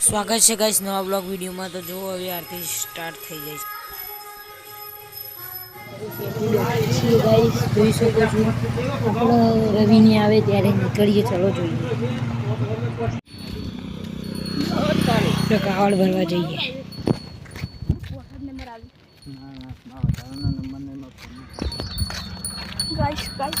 સ્વાગત છે ગાઈસ નવા બ્લોગ વિડીયોમાં. તો જો હવે આરતી સ્ટાર્ટ થઈ જાય છે. ગાઈસ જોઈ શકો છો આપણો રવિની આવે ત્યારે નીકળીએ ચલો જોઈએ. કાવડ ભરવા જઈએ. ગાઈસ ગાઈસ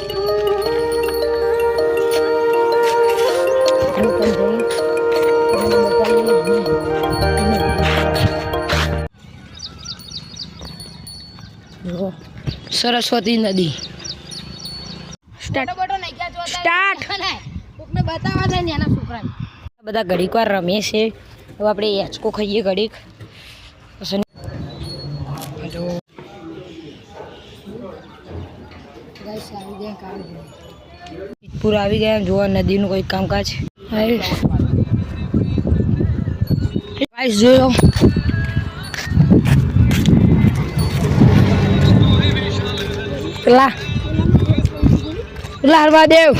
સરસ્વતી નદી. સ્ટાર્ટ. સ્ટાર્ટ. બતાવવા થાય ને એના છોકરાને. બધા ઘડીક વાર રમીએ છે હવે આપણે યાચકો ખાઈએ ઘડીક. પૂર આવી ગયા જોવા નદીનું કોઈ કામકાજ. ગાઈસ જોયો. પેલા પેલા હરવાદેવ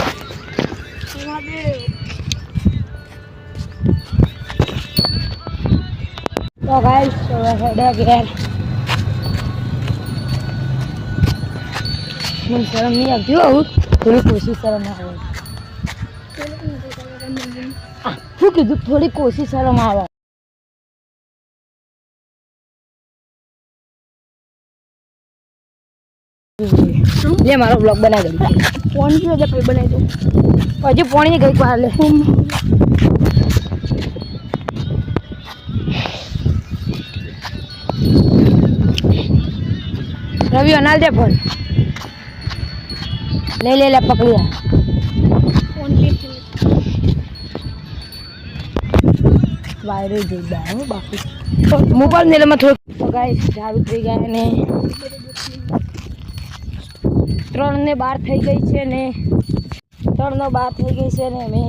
તો ગાઈસ હેડે ઘેર. મને શરમ નહીં આવતી થોડી કોશિશ શરમ આવે. શું કીધું થોડી કોશિશ શરમ આવે. લે મારો બ્લોગ બનાવી દઉં. કયો છે પછી બનાવી દઉં. હજી પોણી ગઈ વાર લે. રવિ અનાલ દે ફોન. લઈ લે લે પકડી વાયરો જોઈ બાકી મોબાઈલ ને એમાં થોડું ગાય જાવી થઈ ગયા ને. ત્રણ ને બાર થઈ ગઈ છે ને ત્રણ નો બાર થઈ ગઈ છે ને અમે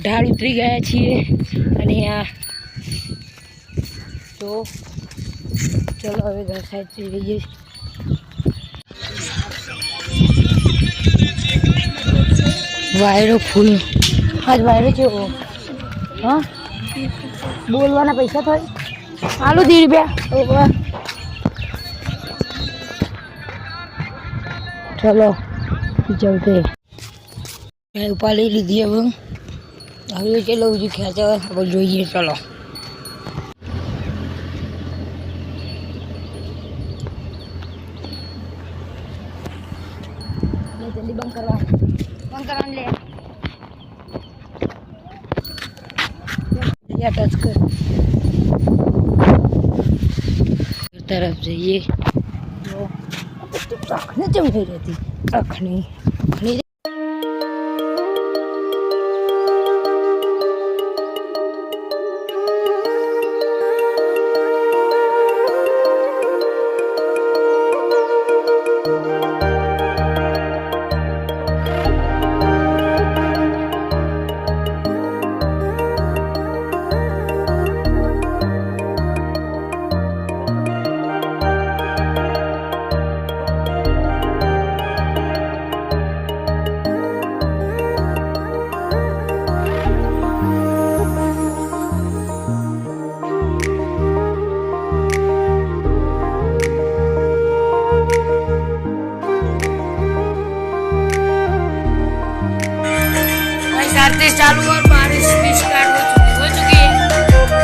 ઢાળ ઉતરી ગયા છીએ. અને આ તો ચલો હવે ઘર સાઈડ જઈ વાયરો ફૂલ. આજ વાયરો છે બોલવાના પૈસા થાય? આલુ દી રૂપિયા ચલો જલ્દી મેં ઉપાડી લીધી હવે. હવે ચલો બીજું ખેંચાવે આપણે જોઈએ ચલો. જલ્દી બંધ કરવા. બંધ કરવાનું લે. ટચ કર. તરફ જઈએ. જો આંખને ચમ થઈ રહેતી આંખની. चालू और बारिश भी स्टार्ट हो चुकी हो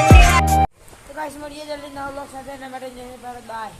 चुकी है तो गाइस मरिए जल्दी नौ लोग साथ हैं ना मेरे बाय